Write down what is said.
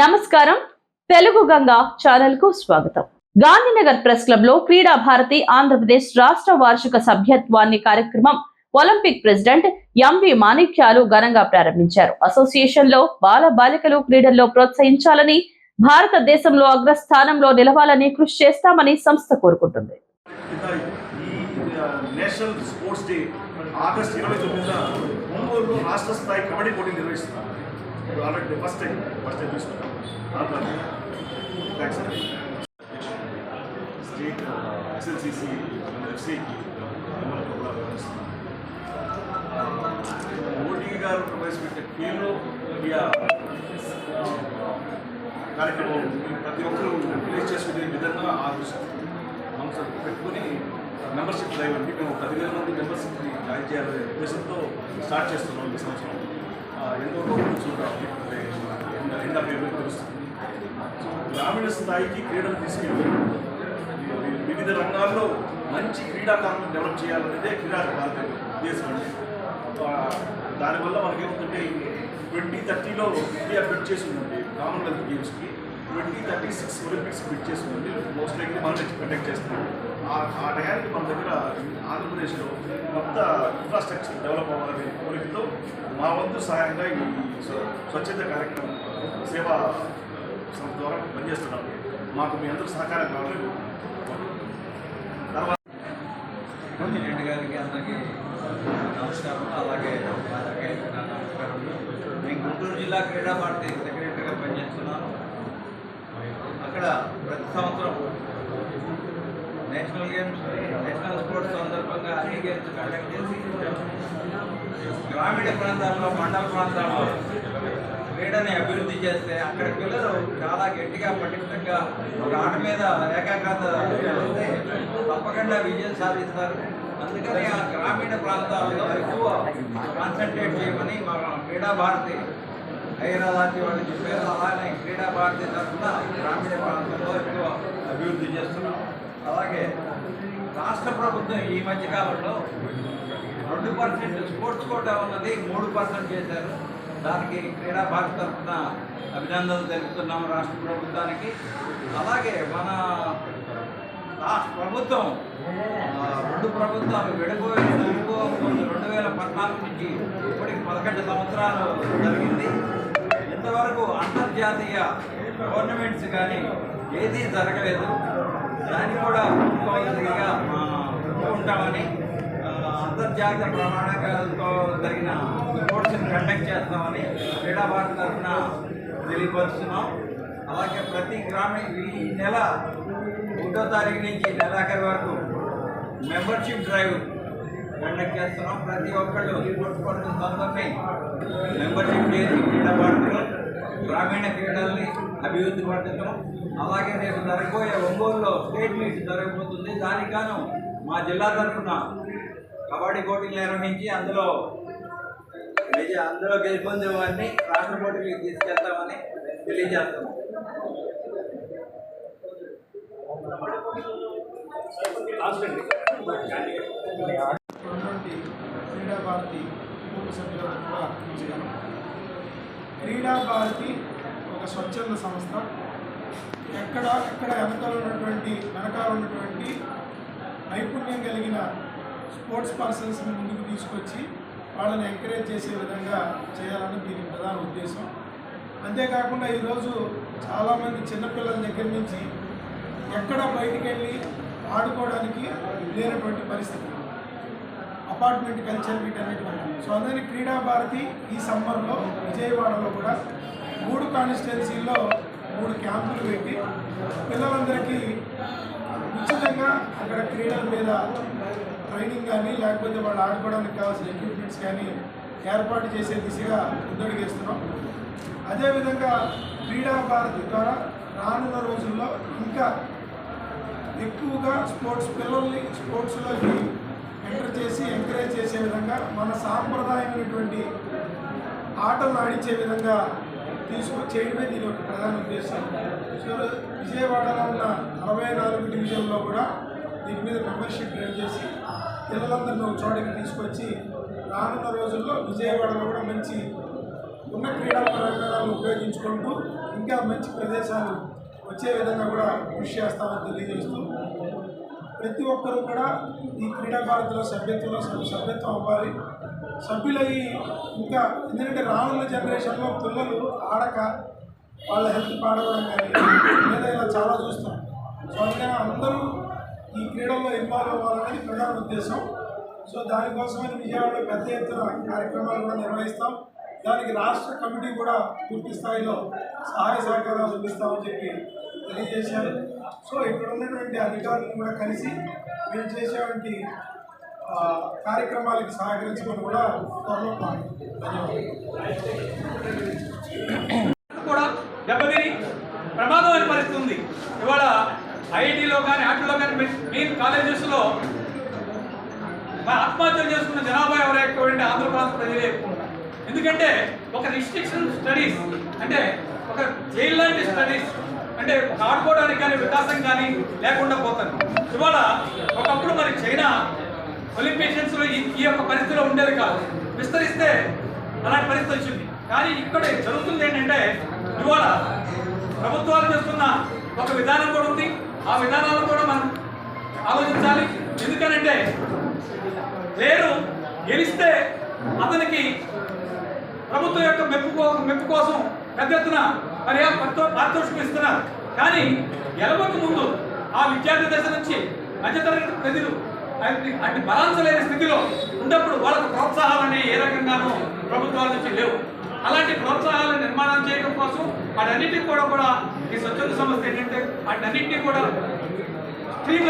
నమస్కారం. తెలుగు గంగా ఛానల్కు స్వాగతం. గాంధీనగర్ ప్రెస్ క్లబ్లో క్రీడా భారతి ఆంధ్రప్రదేశ్ రాష్ట్ర వార్షిక సభ్యత్వాన్ని కార్యక్రమం ఒలింపిక్ ప్రెసిడెంట్ ఎంవి మాణిక్యాలు ఘనంగా ప్రారంభించారు. అసోసియేషన్లో బాల బాలికలు క్రీడల్లో ప్రోత్సహించాలని భారతదేశంలో అగ్రస్థానంలో నిలవాలని కృషి చేస్తామని సంస్థ కోరుకుంటుంది. నేషనల్ స్పోర్ట్స్ డే ఆగస్ట్ ఇరవై తొమ్మిదిన ఒంగోలులో రాష్ట్ర స్థాయి కబడ్డీ పోటీ నిర్వహిస్తున్నారు. ఇప్పుడు already first time first time తీసుకున్నాం. థ్యాంక్స్ స్టేట్ ఎస్ఎల్సిసి ఎఫ్సికి మోడీ గారు ప్రవేశపెట్టే ఖేలో ఇండియా కార్యక్రమం ప్రతి ఒక్కరూ రిలీజ్ చేసుకునే విధంగా ఆ మనసు పెట్టుకుని మెంబర్షిప్ డ్రైవ్ అండి మేము పదివేల మంది మెంబర్షిప్ని జాయిన్ చేయాలనే ఉద్దేశంతో స్టార్ట్ చేస్తున్నాం ఈ సంవత్సరం. ఎన్నో రోజులు చూద్దాం ఎండ్ ఆఫ్ ఇయర్ తెలుస్తుంది. సో గ్రామీణ స్థాయికి క్రీడలు తీసుకెళ్ళి వివిధ రంగాల్లో మంచి క్రీడాకారులను డెవలప్ చేయాలనేదే క్రీడా భారత ఉద్దేశం అండి. దానివల్ల మనకేమవుతుంటే ట్వంటీ థర్టీలో ఇండియా ఫిట్ చేసి ఉందండి Commonwealth గేమ్స్కి. Twenty thirty six Olympics fit చేసి ఉంది మోస్ట్ లైక్లీ మనం కండక్ట్ చేస్తున్నాం. ఆ ఆ టయానికి మన దగ్గర ఆంధ్రప్రదేశ్లో కొత్త ఇన్ఫ్రాస్ట్రక్చర్ డెవలప్ అవ్వాలనే కోరికతో మా వంతు సహాయంగా ఈ స్వచ్ఛత కార్యక్రమం సేవా సంస్థ ద్వారా పనిచేస్తున్నాం మాకు మీ అందరూ సహకారం కావాలని తర్వాత రెడ్డి గారికి అందరికీ నమస్కారం. అలాగే అలాగే నమస్కారం. నేను గుంటూరు జిల్లా క్రీడా పార్టీ సెక్రటరీగా పనిచేస్తున్నాను. అక్కడ ప్రతి సంవత్సరం నేషనల్ గేమ్స్ నేషనల్ స్పోర్ట్స్ సందర్భంగా అన్ని గేమ్స్ కండక్ట్ చేసి గ్రామీణ ప్రాంతాల్లో మండల ప్రాంతాల్లో క్రీడని అభివృద్ధి చేస్తే అక్కడ పిల్లలు చాలా గట్టిగా పటిష్టంగా ఒక ఆట మీద ఏకాగ్రత చేస్తే తప్పకుండా విజయం సాధిస్తారు. అందుకని ఆ గ్రామీణ ప్రాంతాల్లో ఎక్కువ కాన్సన్ట్రేట్ చేయమని మా క్రీడా భారతి హైదరాబాద్ వాళ్ళు చెప్పారు. అలానే క్రీడా భారతి తరఫున గ్రామీణ ప్రాంతంలో ఎక్కువ అభివృద్ధి చేస్తున్నాం. అలాగే రాష్ట్ర ప్రభుత్వం ఈ మధ్య కాలంలో రెండు పర్సెంట్ స్పోర్ట్స్ కోటా ఉన్నది మూడు పర్సెంట్ చేశారు. దానికి క్రీడా భారత తరఫున అభినందనలు తెలుపుతున్నాం రాష్ట్ర ప్రభుత్వానికి. అలాగే మన రాష్ట్ర ప్రభుత్వం రెండు ప్రభుత్వాలు విడిపోయి రెండు వేల పద్నాలుగు నుంచి ఇప్పటికి పదకొండు సంవత్సరాలు జరిగింది. ఇంతవరకు అంతర్జాతీయ టోర్నమెంట్స్ కానీ ఏదీ జరగలేదు. దాన్ని కూడా ఒప్పుకోవాల్సిందిగా ఉంటామని అంతర్జాతీయ ప్రమాణాలతో జరిగిన స్పోర్ట్స్ని కండక్ట్ చేస్తామని క్రీడా భారతి తరఫున తెలియపరుస్తున్నాం. అలాగే ప్రతి గ్రామీణ ఈ నెల ఒకటో తారీఖు నుంచి నెలాఖరు వరకు మెంబర్షిప్ డ్రైవ్ కండక్ట్ చేస్తున్నాం. ప్రతి ఒక్కళ్ళు స్పోర్ట్స్ పర్సన్స్ అందరినీ గ్రామీణ క్రీడల్ని అభివృద్ధి పడటం అలాగే రేపు జరగబోయే ఒంగోలులో స్టేట్ మీట్ జరగబోతుంది. దానికాను మా జిల్లా తరఫున కబడ్డీ పోటీలు నిర్వహించి అందులో విజయ అందులో గెలుపొందే వారిని రాష్ట్ర పోటీలకు తీసుకెళ్తామని తెలియజేస్తున్నాం. క్రీడా భారతి కుటుంబ సభ్యులకు కూడా క్రీడా భారతి ఒక స్వచ్ఛంద సంస్థ. ఎక్కడ ఎక్కడ వెనకాల ఉన్నటువంటి వెనకాల ఉన్నటువంటి నైపుణ్యం కలిగిన స్పోర్ట్స్ పర్సన్స్ని ముందుకు తీసుకొచ్చి వాళ్ళని ఎంకరేజ్ చేసే విధంగా చేయాలని దీని ప్రధాన ఉద్దేశం. అంతేకాకుండా ఈరోజు చాలామంది చిన్నపిల్లల దగ్గర నుంచి ఎక్కడ బయటికి వెళ్ళి ఆడుకోవడానికి లేనటువంటి పరిస్థితి. అపార్ట్మెంట్ కల్చర్ వీటన్నిటి వల్ల. సో అందుకని క్రీడా భారతి ఈ సమ్మర్లో విజయవాడలో కూడా మూడు కాన్స్టిట్యున్సీల్లో మూడు క్యాంపులు పెట్టి పిల్లలందరికీ ఉచితంగా అక్కడ క్రీడల మీద ట్రైనింగ్ కానీ లేకపోతే వాళ్ళు ఆడుకోవడానికి కావాల్సిన ఎక్విప్మెంట్స్ కానీ ఏర్పాటు చేసే దిశగా ముందడుగేస్తున్నాం అదేవిధంగా క్రీడా భారతి ద్వారా రానున్న రోజుల్లో ఇంకా ఎక్కువగా స్పోర్ట్స్ పిల్లల్ని స్పోర్ట్స్లోకి ఎంటర్ చేసి ఎంకరేజ్ చేసే విధంగా మన సాంప్రదాయమైనటువంటి ఆటలు ఆడించే విధంగా తీసుకొచ్చేయడమే దీని యొక్క ప్రధాన ఉద్దేశం. సో విజయవాడలో ఉన్న అరవై నాలుగు డివిజన్లో కూడా దీని మీద మెంబర్షిప్ డ్రైవ్ చేసి పిల్లలందరినీ ఒక చోటకి తీసుకొచ్చి రానున్న రోజుల్లో విజయవాడలో కూడా మంచి ఉన్న క్రీడా ప్రాంగణాలను ఉపయోగించుకుంటూ ఇంకా మంచి ప్రదేశాలు వచ్చే విధంగా కూడా కృషి చేస్తామని తెలియజేస్తూ ప్రతి ఒక్కరూ కూడా ఈ క్రీడా భారతిలో సభ్యత్వంలో సభ్యత్వం అవ్వాలి. సభ్యులయ్యి ఇంకా ఎందుకంటే రానున్న జనరేషన్లో పిల్లలు ఆడక వాళ్ళ హెల్త్ పాడవడం కానీ లేదా ఇలా చాలా చూస్తాం. సో అందుకని అందరూ ఈ క్రీడల్లో ఇన్వాల్వ్ అవ్వాలనేది ప్రధాన ఉద్దేశం. సో దానికోసమే విజయవాడలో పెద్ద ఎత్తున కార్యక్రమాలు కూడా నిర్వహిస్తాం. దానికి రాష్ట్ర కమిటీ కూడా పూర్తి స్థాయిలో సహాయ సహకారాలు చూపిస్తామని చెప్పి తెలియజేశారు. సో ఇక్కడ ఉన్నటువంటి అధికారులను కూడా కలిసి మేము చేసేటువంటి కార్యక్రమాలకి సహకరించమని కూడా కూడా దెబ్బతిని ప్రమాదమైన పరిస్థితి ఉంది ఇవాళ ఐఐటీలో కానీ వాటిలో కానీ మెయిన్ కాలేజెస్లో మరి ఆత్మహత్యలు చేసుకున్న జనాభా ఎవరైతే ఎక్కువ అంటే ఆంధ్రప్రదేశ్ ప్రజలే ఎక్కువ ఎందుకంటే ఒక రిస్ట్రిక్షన్ స్టడీస్ అంటే ఒక జైల్ లాంటి స్టడీస్ అంటే ఆడుకోవడానికి కానీ వికాసం కానీ లేకుండా పోతాను ఇవాళ ఒకప్పుడు మరి చైనా ఒలింపిషియన్స్లో ఈ ఈ యొక్క పరిస్థితిలో ఉండేది కాదు. విస్తరిస్తే అలాంటి పరిస్థితి వచ్చింది. కానీ ఇక్కడ జరుగుతుంది ఏంటంటే ఇవాళ ప్రభుత్వాలు చేస్తున్న ఒక విధానం కూడా ఉంది. ఆ విధానాలను కూడా మనం ఆలోచించాలి. ఎందుకనంటే లేరు గెలిస్తే అతనికి ప్రభుత్వం యొక్క మెప్పు మెప్పు కోసం పెద్ద ఎత్తున మరి పారితోషికం ఇస్తున్నారు. కానీ గెలవక ముందు ఆ విద్యార్థి దశ నుంచి మధ్యతరగతి ప్రజలు అటు అటు బలాంచలేని స్థితిలో ఉన్నప్పుడు వాళ్ళకు ప్రోత్సాహాలని ఏ రకంగానూ ప్రభుత్వాల నుంచి లేవు. అలాంటి ప్రోత్సాహాలను నిర్మాణం చేయడం కోసం వాటన్నిటిని కూడా కూడా ఈ స్వచ్ఛంద సంస్థ ఏంటంటే వాటన్నిటిని కూడా స్ట్రీమ్